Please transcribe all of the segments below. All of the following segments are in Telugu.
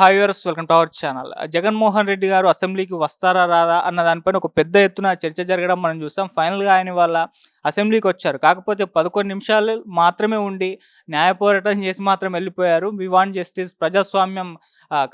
Hi welcome to our channel. Jaganmohan Reddy garu అసెంబ్లీకి వస్తారా రాదా అన్న దానిపైన ఒక పెద్ద ఎత్తున చర్చ జరగడం మనం చూసాం. ఫైనల్గా ఆయన వాళ్ళ అసెంబ్లీకి వచ్చారు. కాకపోతే పదకొండు నిమిషాలు మాత్రమే ఉండి న్యాయ పోరాటం చేసి మాత్రం వెళ్ళిపోయారు. వి వాంట్ జస్టిస్ ప్రజాస్వామ్యం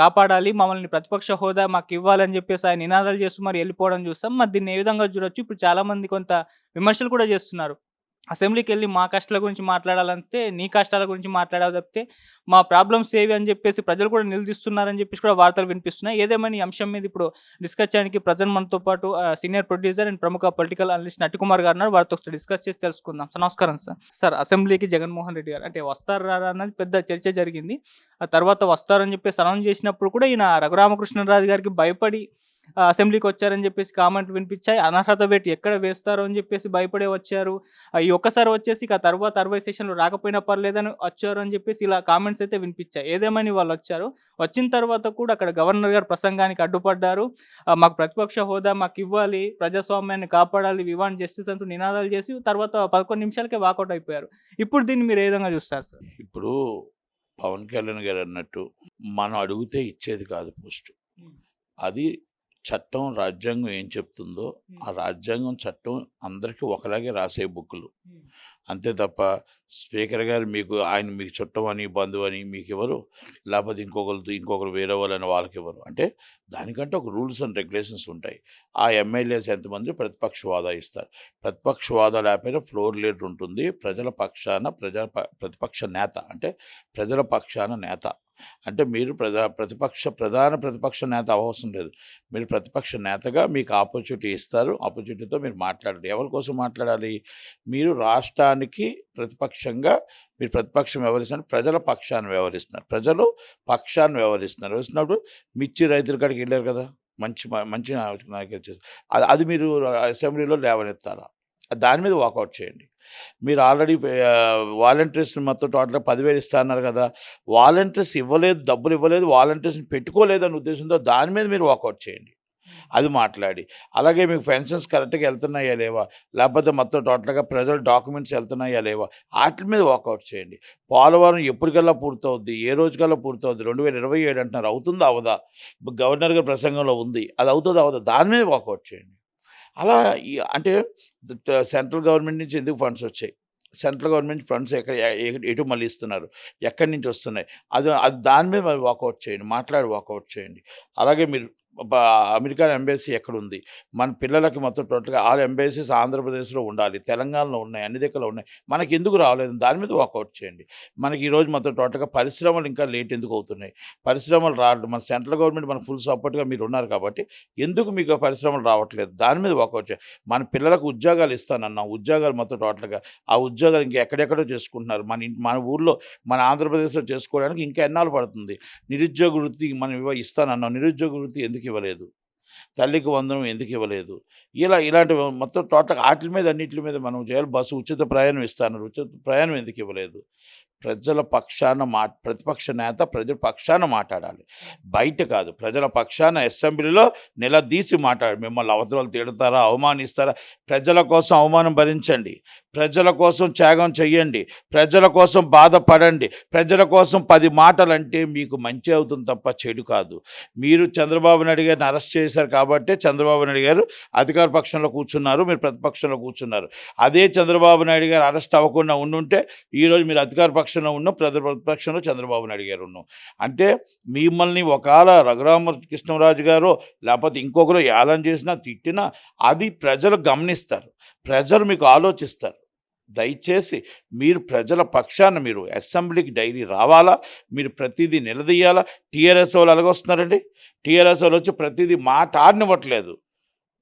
కాపాడాలి. మమ్మల్ని ప్రతిపక్ష హోదా మాకు ఇవ్వాలని చెప్పేసి ఆయన నినాదాలు చేస్తూ మరి వెళ్ళిపోవడం చూస్తాం మరి దీన్ని ఏ విధంగా చూడొచ్చు? ఇప్పుడు చాలామంది కొంత విమర్శలు కూడా చేస్తున్నారు. అసెంబ్లీకి వెళ్ళి మా కష్టాల గురించి మాట్లాడాలంటే నీ కష్టాల గురించి మాట్లాడాలి తప్పితే మా ప్రాబ్లమ్స్ ఏవి అని చెప్పేసి ప్రజలు కూడా నిలదీస్తున్నారని చెప్పేసి కూడా వార్తలు వినిపిస్తున్నాయి. ఏదేమని ఈ అంశం మీద ఇప్పుడు డిస్కస్ చేయడానికి ప్రజెంట్ మనతో పాటు సీనియర్ ప్రొడ్యూసర్ అండ్ ప్రముఖ పొలిటికల్ అనలిస్ట్ నటికుమార్ గారు ఉన్నారు. వారితో ఒకసారి డిస్కస్ చేసి తెలుసుకుందాం. సార్ నమస్కారం సార్. సార్ అసెంబ్లీకి జగన్మోహన్ రెడ్డి గారు అంటే వస్తారు రారా అన్నది పెద్ద చర్చ జరిగింది. ఆ తర్వాత వస్తారని చెప్పేసి అనౌన్స్ చేసినప్పుడు కూడా ఈయన రఘురామకృష్ణరాజు గారికి భయపడి అసెంబ్లీకి వచ్చారని చెప్పేసి కామెంట్లు వినిపించాయి. అనర్హత వేటు ఎక్కడ వేస్తారో అని చెప్పేసి భయపడే వచ్చారు. ఈ ఒక్కసారి వచ్చేసి ఇక తర్వాత అరవై సెషన్లు రాకపోయినా పర్లేదని వచ్చారు అని చెప్పేసి ఇలా కామెంట్స్ అయితే వినిపించాయి. ఏదేమని వాళ్ళు వచ్చారు. వచ్చిన తర్వాత కూడా అక్కడ గవర్నర్ గారు ప్రసంగానికి అడ్డుపడ్డారు. మాకు ప్రతిపక్ష హోదా మాకు ఇవ్వాలి ప్రజాస్వామ్యాన్ని కాపాడాలి వివాన్ జస్టిస్ అంటూ నినాదాలు చేసి తర్వాత పదకొండు నిమిషాలకే వాకౌట్ అయిపోయారు. ఇప్పుడు దీన్ని మీరు ఏ విధంగా చూస్తారు సార్? ఇప్పుడు పవన్ కళ్యాణ్ గారు అన్నట్టు మనం అడిగితే ఇచ్చేది కాదు పోస్ట్. అది చట్టం రాజ్యాంగం ఏం చెప్తుందో ఆ రాజ్యాంగం చట్టం అందరికీ ఒకలాగే రాసే బుక్కులు. అంతే తప్ప స్పీకర్ గారు మీకు ఆయన మీకు చుట్టం అని బంధువు అని మీకు ఇవ్వరు లేకపోతే ఇంకొకరు ఇంకొకరు వేరే వాళ్ళని వాళ్ళకి ఇవ్వరు అంటే దానికంటే ఒక రూల్స్ అండ్ రెగ్యులేషన్స్ ఉంటాయి. ఆ ఎమ్మెల్యేస్ ఎంతమంది? ప్రతిపక్ష హోదా ఇస్తారు. ప్రతిపక్ష హోదా లేకపోయినా ఫ్లోర్ లీడర్ ఉంటుంది. ప్రజల పక్షాన ప్రజల ప- ప్రతిపక్ష నేత. అంటే ప్రజల పక్షాన నేత. అంటే మీరు ప్రధా ప్రతిపక్ష ప్రధాన ప్రతిపక్ష నేత అవసరం లేదు. మీరు ప్రతిపక్ష నేతగా మీకు ఆపర్చునిటీ ఇస్తారు. ఆపర్చునిటీతో మీరు మాట్లాడాలి ఎవరి కోసం మాట్లాడాలి? మీరు రాష్ట్రానికి ప్రతిపక్షంగా మీరు ప్రతిపక్షం వ్యవహరిస్తున్నారు ప్రజల పక్షాన్ని వ్యవహరిస్తున్నారు. ప్రజలు పక్షాన్ని వ్యవహరిస్తున్నారు. వ్యవహరిస్తున్నప్పుడు మిర్చి రైతుల కాడికి వెళ్ళారు కదా! మంచి మంచి నాయకులు చేస్తారు అది అది మీరు అసెంబ్లీలో లేవనెత్తారా? దాని మీద వాకౌట్ చేయండి. మీరు ఆల్రెడీ వాలంటీర్స్ మొత్తం టోటల్గా పదివేలు ఇస్తా అన్నారు కదా వాలంటీర్స్ ఇవ్వలేదు డబ్బులు ఇవ్వలేదు వాలంటీర్స్ని పెట్టుకోలేదు అనే ఉద్దేశంతో దాని మీద మీరు వాకౌట్ చేయండి. అది మాట్లాడి. అలాగే మీకు పెన్షన్స్ కరెక్ట్గా వెళ్తున్నాయా లేవా? లేకపోతే మొత్తం టోటల్గా ప్రజల డాక్యుమెంట్స్ వెళ్తున్నాయా లేవా? వాటి మీద వాకౌట్ చేయండి. పోలవరం ఎప్పటికల్లా పూర్తవుద్ది ఏ రోజుకల్లా పూర్తవుద్ది? రెండు వేల ఇరవై ఏడు అంటున్నారు. అవుతుందా అవదా? గవర్నర్ గారి ప్రసంగంలో ఉంది. అది అవుతుందా అవదా? దాని మీద వాకౌట్ చేయండి. అలా అంటే సెంట్రల్ గవర్నమెంట్ నుంచి ఎందుకు ఫండ్స్ వచ్చాయి? సెంట్రల్ గవర్నమెంట్ ఫండ్స్ ఎక్కడ ఎటు మళ్ళీ ఇస్తున్నారు? ఎక్కడి నుంచి వస్తున్నాయి? అది అది దాని మీద మరి వాకౌట్ చేయండి. మాట్లాడి వాకౌట్ చేయండి. అలాగే మీరు అమెరికా ఎంబసీ ఎక్కడ ఉంది మన పిల్లలకి మొత్తం టోటల్గా ఆరు ఎంబసీస్ ఆంధ్రప్రదేశ్లో ఉండాలి. తెలంగాణలో ఉన్నాయి అన్ని దగ్గర ఉన్నాయి. మనకి ఎందుకు రాలేదు? దాని మీద వాకౌట్ చేయండి. మనకి ఈరోజు మొత్తం టోటల్గా పరిశ్రమలు ఇంకా లేట్ ఎందుకు అవుతున్నాయి? పరిశ్రమలు రావడం మన సెంట్రల్ గవర్నమెంట్ మన ఫుల్ సపోర్ట్గా మీరు ఉన్నారు కాబట్టి ఎందుకు మీకు పరిశ్రమలు రావట్లేదు? దాని మీద వాకౌట్ చేయండి మన పిల్లలకు ఉద్యోగాలు ఇస్తానన్నాం ఉద్యోగాలు మొత్తం టోటల్గా ఆ ఉద్యోగాలు ఇంకా ఎక్కడెక్కడో చేసుకుంటున్నారు. మన ఇంటి మన ఊర్లో మన ఆంధ్రప్రదేశ్లో చేసుకోవడానికి ఇంకా ఎన్నాళ్ళు పడుతుంది? నిరుద్యోగ వృత్తి మనం ఇవ్వ ఇస్తానన్నాం నిరుద్యోగ వృత్తి ఎందుకు ఇవ్వలేదు తల్లికి వందనం ఎందుకు ఇవ్వలేదు ఇలా ఇలాంటి మొత్తం టోటల్ వాటి మీద అన్నిటి మీద మనం చేయాలి. బస్సు ఉచిత ప్రయాణం ఇస్తాను ఉచిత ప్రయాణం ఎందుకు ఇవ్వలేదు ప్రజల పక్షాన మా ప్రతిపక్ష నేత ప్రజల పక్షాన మాట్లాడాలి. బయట కాదు ప్రజల పక్షాన అసెంబ్లీలో నిలదీసి మాట్లాడు మిమ్మల్ని అవతల తిడతారా అవమానిస్తారా? ప్రజల కోసం అవమానం భరించండి. ప్రజల కోసం త్యాగం చెయ్యండి. ప్రజల కోసం బాధపడండి. ప్రజల కోసం పది మాటలు అంటే మీకు మంచి అవుతుంది తప్ప చెడు కాదు. మీరు చంద్రబాబు నాయుడు గారిని అరెస్ట్ చేశారు కాబట్టి చంద్రబాబు నాయుడు గారు అధికార పక్షంలో కూర్చున్నారు. మీరు ప్రతిపక్షంలో కూర్చున్నారు. అదే చంద్రబాబు నాయుడు గారు అరెస్ట్ అవ్వకుండా ఉండుంటే ఈరోజు మీరు అధికార పక్షం పక్షంలో ఉన్నాం ప్రతిపక్షంలో చంద్రబాబు నాయుడు గారు ఉన్నాం అంటే మిమ్మల్ని ఒకవేళ రఘురామ కృష్ణరాజు గారు లేకపోతే ఇంకొకరు ఏలం చేసినా తిట్టినా అది ప్రజలు గమనిస్తారు. ప్రజలు మీకు ఆలోచిస్తారు. దయచేసి మీరు ప్రజల పక్షాన మీరు అసెంబ్లీకి డైరీ రావాలా? మీరు ప్రతిదీ నిలదీయాలా? టీఆర్ఎస్ వాళ్ళు ఎలాగొస్తున్నారండి టీఆర్ఎస్ వాళ్ళు వచ్చి ప్రతిదీ మాట ఆడినివ్వట్లేదు.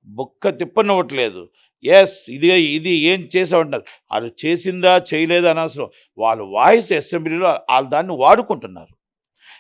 బుక్క తిప్పనివ్వట్లేదు. ఎస్ ఇది ఇది ఏం చేసామంటారు వాళ్ళు చేసిందా చేయలేదా అనవసరం వాళ్ళు వాయిస్ అసెంబ్లీలో వాళ్ళు దాన్ని వాడుకుంటున్నారు.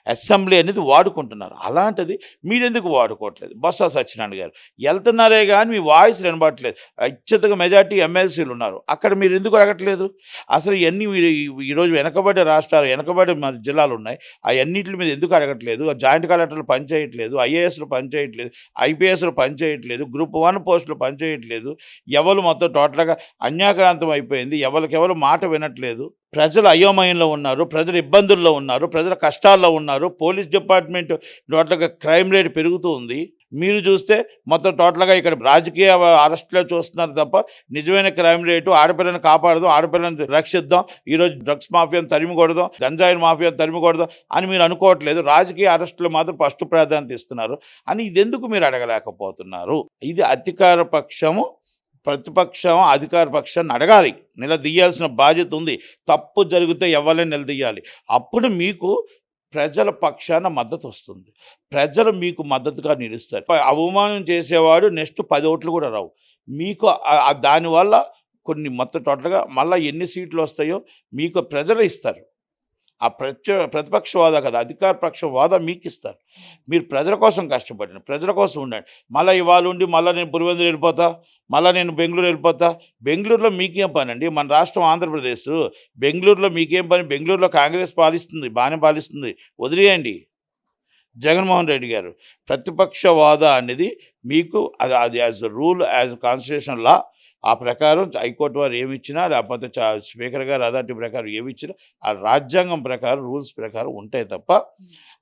అసెంబ్లీ అనేది వాడుకుంటున్నారు. అలాంటిది మీరెందుకు వాడుకోవట్లేదు? బొత్స సత్యనారాయణ గారు వెళ్తున్నారే కానీ మీ వాయిస్ వినబడట్లేదు. అత్యధిక మెజార్టీ ఎమ్మెల్సీలు ఉన్నారు. అక్కడ మీరు ఎందుకు అడగట్లేదు? అసలు ఇవన్నీ మీరు ఈరోజు వెనకబడే రాష్ట్రాలు వెనకబడే మన జిల్లాలు ఉన్నాయి. అవన్నింటి మీద ఎందుకు అడగట్లేదు? ఆ జాయింట్ కలెక్టర్లు పనిచేయట్లేదు ఐఏఎస్లు పనిచేయట్లేదు ఐపీఎస్లు పనిచేయట్లేదు గ్రూప్ వన్ పోస్టులు పనిచేయట్లేదు. ఎవరు మొత్తం టోటల్గా అన్యాక్రాంతం అయిపోయింది. ఎవరికెవరు మాట వినట్లేదు. ప్రజలు అయోమయంలో ఉన్నారు ప్రజలు ఇబ్బందుల్లో ఉన్నారు ప్రజల కష్టాల్లో ఉన్నారు పోలీస్ డిపార్ట్మెంట్ టోటల్గా క్రైమ్ రేట్ పెరుగుతూ ఉంది. మీరు చూస్తే మొత్తం టోటల్గా ఇక్కడ రాజకీయ అరెస్ట్లో చూస్తున్నారు తప్ప నిజమైన క్రైమ్ రేటు ఆడపిల్లని కాపాడదాం ఆడపిల్లని రక్షిద్దాం ఈరోజు డ్రగ్స్ మాఫియాను తరిమి కొడదాం గంజాయి మాఫియాను తరిమికూడదాం అని మీరు అనుకోవట్లేదు. రాజకీయ అరెస్టులు మాత్రం ఫస్ట్ ప్రాధాన్యత ఇస్తున్నారు. అని ఇది ఎందుకు మీరు అడగలేకపోతున్నారు? ఇది అధికార పక్షము ప్రతిపక్షం అధికార పక్షాన్ని అడగాలి. నిలదీయాల్సిన బాధ్యత ఉంది. తప్పు జరిగితే ఎవరైనా నిలదీయాలి అప్పుడు మీకు ప్రజల పక్షాన మద్దతు వస్తుంది. ప్రజలు మీకు మద్దతుగా నిలుస్తారు. అవమానం చేసేవాడు నెక్స్ట్ పది ఓట్లు కూడా రావు. మీకు దానివల్ల కొన్ని మొత్తం టోటల్గా మళ్ళీ ఎన్ని సీట్లు వస్తాయో మీకు ప్రజలు ఇస్తారు. ఆ ప్రత్య ప్రతిపక్షవాద కదా అధికార పక్ష వాద మీకు ఇస్తారు మీరు ప్రజల కోసం కష్టపడిన ప్రజల కోసం ఉండండి. మళ్ళీ ఇవాళ ఉండి మళ్ళీ నేను పులివెందులు వెళ్ళిపోతా మళ్ళీ నేను బెంగళూరు వెళ్ళిపోతా. బెంగళూరులో మీకేం పని అండి మన రాష్ట్రం ఆంధ్రప్రదేశ్. బెంగళూరులో మీకేం పని? బెంగళూరులో కాంగ్రెస్ పాలిస్తుంది బాగానే పాలిస్తుంది. వదిలేయండి. జగన్మోహన్ రెడ్డి గారు ప్రతిపక్షవాదా అనేది మీకు అది అది as rule as constitution law ఆ ప్రకారం హైకోర్టు వారు ఏమి ఇచ్చినా లేకపోతే స్పీకర్ గారు అథారిటీ ప్రకారం ఏమి ఇచ్చినా ఆ రాజ్యాంగం ప్రకారం రూల్స్ ప్రకారం ఉంటాయి తప్ప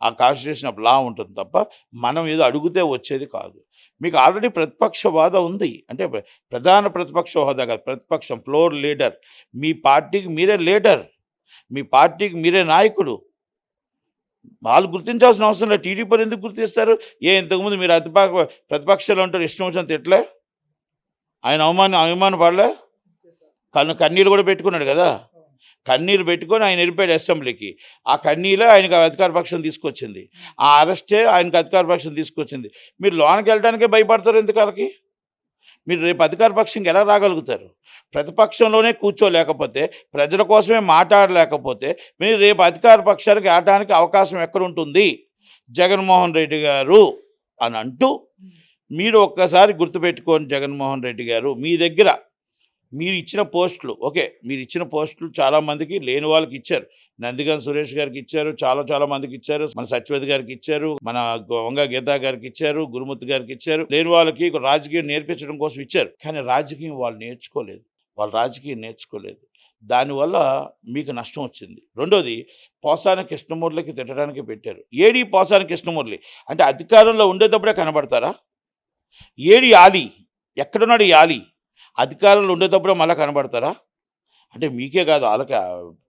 ఆ కాన్స్టిట్యూషన్ ఆఫ్ లా ఉంటుంది తప్ప మనం ఏదో అడిగితే వచ్చేది కాదు. మీకు ఆల్రెడీ ప్రతిపక్ష వాద ఉంది. అంటే ప్ర- ప్రధాన ప్రతిపక్ష హోదా కాదు ప్రతిపక్షం ఫ్లోర్ లీడర్. మీ పార్టీకి మీరే లీడర్. మీ పార్టీకి మీరే నాయకుడు. వాళ్ళు గుర్తించాల్సిన అవసరం లేదు. టీడీపీని ఎందుకు గుర్తిస్తారు? ఏ ఇంతకుముందు మీరు అతిపక్ష ప్రతిపక్షంలో ఉంటారు ఇష్టం వచ్చిన తిట్లే ఆయన అవమానం అవమాన పడలే? కన్ను కన్నీళ్ళు కూడా పెట్టుకున్నాడు కదా? కన్నీరు పెట్టుకొని ఆయన వెళ్ళిపోయాడు అసెంబ్లీకి. ఆ కన్నీలే ఆయనకు అధికార పక్షం తీసుకొచ్చింది. ఆ అరెస్టే ఆయనకు అధికార పక్షం తీసుకొచ్చింది. మీరు లోనికి వెళ్ళడానికే భయపడతారు ఎందుకు మీరు రేపు అధికార పక్షంకి ఎలా రాగలుగుతారు? ప్రతిపక్షంలోనే కూర్చోలేకపోతే ప్రజల కోసమే మాట్లాడలేకపోతే మీరు రేపు అధికార పక్షానికి ఆడటానికి అవకాశం ఎక్కడ ఉంటుంది? జగన్మోహన్ రెడ్డి గారు అని అంటూ మీరు ఒక్కసారి గుర్తుపెట్టుకోండి జగన్మోహన్ రెడ్డి గారు మీ దగ్గర మీరు ఇచ్చిన పోస్టులు ఓకే మీరు ఇచ్చిన పోస్టులు చాలామందికి లేని వాళ్ళకి ఇచ్చారు. నందిగం సురేష్ గారికి ఇచ్చారు చాలా చాలా మందికి ఇచ్చారు. మన సత్యవతి గారికి ఇచ్చారు మన వంగ గీతా గారికి ఇచ్చారు గురుమూర్తి గారికి ఇచ్చారు. లేని వాళ్ళకి రాజకీయం నేర్పించడం కోసం ఇచ్చారు. కానీ రాజకీయం వాళ్ళు నేర్చుకోలేదు. వాళ్ళు రాజకీయం నేర్చుకోలేదు. దానివల్ల మీకు నష్టం వచ్చింది. రెండోది పోసాన కృష్ణమూర్తికి తిట్టడానికి పెట్టారు. ఏడీ పోసాన కృష్ణమూర్తి? అంటే అధికారంలో ఉండేటప్పుడే కనబడతారా? ఏడి ఆలి? ఎక్కడున్నాడు ఆలి? అధికారంలో ఉండేటప్పుడే మళ్ళీ కనబడతారా? అంటే మీకే కాదు వాళ్ళకి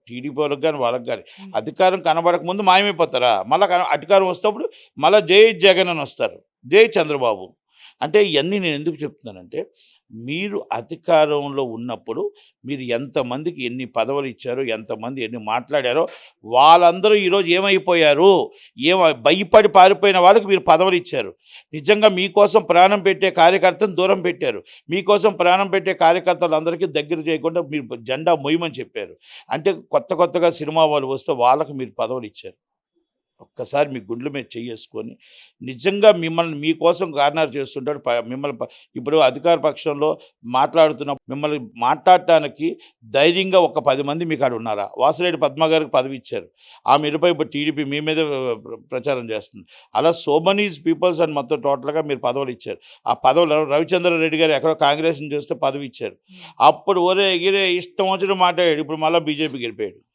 టీడీపీ వాళ్ళకి కానీ వాళ్ళకి కానీ అధికారం కనబడక ముందు మాయమైపోతారా? మళ్ళీ అధికారం వస్తేప్పుడు మళ్ళీ జై జగన్ అని వస్తారు. జై చంద్రబాబు. అంటే ఇవన్నీ నేను ఎందుకు చెప్తున్నానంటే మీరు అధికారంలో ఉన్నప్పుడు మీరు ఎంతమందికి ఎన్ని పదవులు ఇచ్చారో ఎంతమంది ఎన్ని మాట్లాడారో వాళ్ళందరూ ఈరోజు ఏమైపోయారు? ఏమ భయపడి పారిపోయిన వాళ్ళకి మీరు పదవులు ఇచ్చారు. నిజంగా మీకోసం ప్రాణం పెట్టే కార్యకర్తను దూరం పెట్టారు. మీకోసం ప్రాణం పెట్టే కార్యకర్తలందరికీ దగ్గర చేయకుండా మీరు జెండా మొయ్యమని చెప్పారు. అంటే కొత్త కొత్తగా సినిమా వాళ్ళు వస్తే వాళ్ళకి మీరు పదవులు ఇచ్చారు. ఒక్కసారి మీ గుండెల మీద చేసుకొని నిజంగా మిమ్మల్ని మీకోసం కార్నర్ చేస్తుంటాడు మిమ్మల్ని ఇప్పుడు అధికార పక్షంలో మాట్లాడుతున్న మిమ్మల్ని మాట్లాడటానికి ధైర్యంగా ఒక పది మంది మీకు ఆడ ఉన్నారా? వాసిరెడ్డి పద్మ గారికి పదవి ఇచ్చారు. ఆమె ఇరుపై ఇప్పుడు టీడీపీ మీ మీద ప్ర- ప్రచారం చేస్తుంది. అలా సో మనీస్ పీపుల్స్ అని మొత్తం టోటల్గా మీరు పదవులు ఇచ్చారు. ఆ పదవులు రవిచంద్ర రెడ్డి గారు ఎక్కడో కాంగ్రెస్ని చూస్తే పదవి ఇచ్చారు. అప్పుడు ఒరే గిరే ఇష్టం వచ్చిన మాట్లాడాడు. ఇప్పుడు మళ్ళీ బీజేపీకి వెళ్ళిపోయాడు.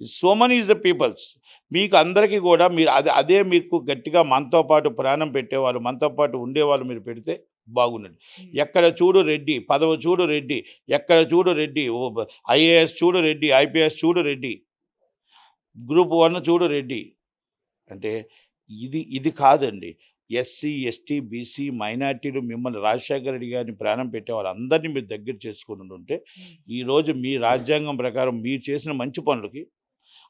So money is the people's మీకు అందరికీ కూడా మీరు అదే అదే మీకు గట్టిగా మనతో పాటు ప్రాణం పెట్టేవాళ్ళు మనతో పాటు ఉండేవాళ్ళు మీరు పెడితే బాగుండండి ఎక్కడ చూడు రెడ్డి పదవి చూడు రెడ్డి ఎక్కడ చూడు రెడ్డి ఐఏఎస్ చూడు రెడ్డి ఐపీఎస్ చూడు రెడ్డి గ్రూప్ వన్ చూడు రెడ్డి. అంటే ఇది ఇది కాదండి. ఎస్సీ ఎస్టీ బీసీ మైనార్టీలు మిమ్మల్ని రాజశేఖర రెడ్డి గారిని ప్రాణం పెట్టే వాళ్ళందరినీ మీరు దగ్గర చేసుకుని ఉంటే ఈరోజు మీ రాజ్యాంగం ప్రకారం మీరు చేసిన మంచి పనులకి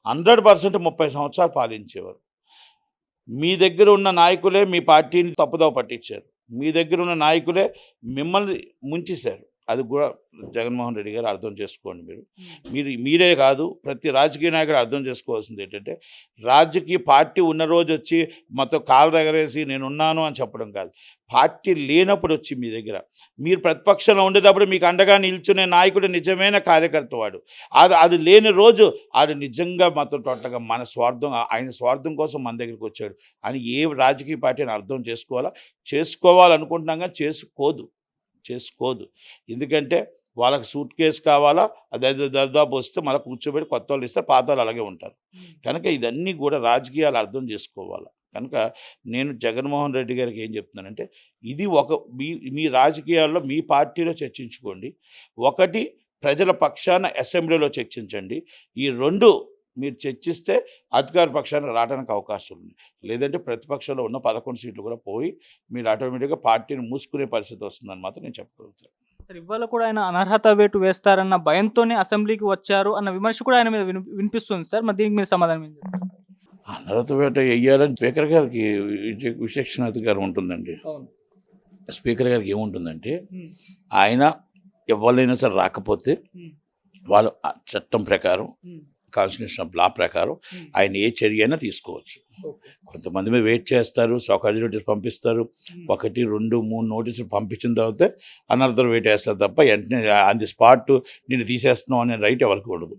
హండ్రెడ్ పర్సెంట్ ముప్పై సంవత్సరాలు పాలించేవారు. మీ దగ్గర ఉన్న నాయకులే మీ పార్టీని తప్పుదోవ పట్టించారు. మీ దగ్గర ఉన్న నాయకులే మిమ్మల్ని ముంచేశారు. అది కూడా జగన్మోహన్ రెడ్డి గారు అర్థం చేసుకోండి మీరు. మీరు మీరే కాదు ప్రతి రాజకీయ నాయకుడు అర్థం చేసుకోవాల్సింది ఏంటంటే రాజకీయ పార్టీ ఉన్న రోజు వచ్చి మొత్తం కాలు దగ్గరేసి నేను ఉన్నాను అని చెప్పడం కాదు. పార్టీ లేనప్పుడు వచ్చి మీ దగ్గర. మీరు ప్రతిపక్షంలో ఉండేటప్పుడు మీకు అండగా నిల్చునే నాయకుడు నిజమైన కార్యకర్త వాడు. అది అది లేని రోజు అది నిజంగా మాత్రం టోటల్గా మన స్వార్థం ఆయన స్వార్థం కోసం మన దగ్గరికి వచ్చాడు. అని ఏ రాజకీయ పార్టీని అర్థం చేసుకోవాలా? చేసుకోవాలనుకుంటున్నాం చేసుకోదు. చేసుకోదు. ఎందుకంటే వాళ్ళకి సూట్ కేసు కావాలా అదే దర్దాపు వస్తే మళ్ళీ కూర్చోబెట్టి కొత్త వాళ్ళు ఇస్తారు పాత వాళ్ళు అలాగే ఉంటారు. కనుక ఇదన్నీ కూడా రాజకీయాలు అర్థం చేసుకోవాలి. కనుక నేను జగన్మోహన్ రెడ్డి గారికి ఏం చెప్తున్నానంటే ఇది ఒక మీ మీ రాజకీయాల్లో మీ పార్టీలో చర్చించుకోండి. ఒకటి ప్రజల పక్షాన అసెంబ్లీలో చర్చించండి. ఈ రెండు మీరు చర్చిస్తే అధికార పక్షాన రావడానికి అవకాశం ఉంది లేదంటే ప్రతిపక్షంలో ఉన్న పదకొండు సీట్లు కూడా పోయి మీరు ఆటోమేటిక్గా పార్టీని మూసుకునే పరిస్థితి వస్తుందని మాత్రం నేను చెప్పగలుగుతాను సార్ ఇవాళ కూడా ఆయన అనర్హత వేటు వేస్తారన్న భయంతోనే అసెంబ్లీకి వచ్చారు అన్న విమర్శ కూడా ఆయన మీద విని- వినిపిస్తుంది సార్. మరి దీనికి మీరు సమాధానం? అనర్హత వేట వేయాలని స్పీకర్ గారికి విచక్షణ అధికారం ఉంటుందండి. స్పీకర్ గారికి ఏముంటుందంటే ఆయన ఎవరైనా సరే రాకపోతే వాళ్ళు చట్టం ప్రకారం కాన్స్టిట్యూషన్ ఆఫ్ లా ప్రకారం ఉమ్, ఆయన ఏ చర్య అయినా తీసుకోవచ్చు. కొంతమంది మీద వెయిట్ చేస్తారు సౌకర్య నోటీస్ పంపిస్తారు. ఉమ్, ఒకటి రెండు మూడు నోటీసులు పంపించిన తర్వాత అనర్థం వెయిట్ వేస్తారు తప్ప వెంటనే ఆన్ ది స్పాట్ నేను తీసేస్తున్నాం అనే రైట్ ఎవరికి ఉండదు.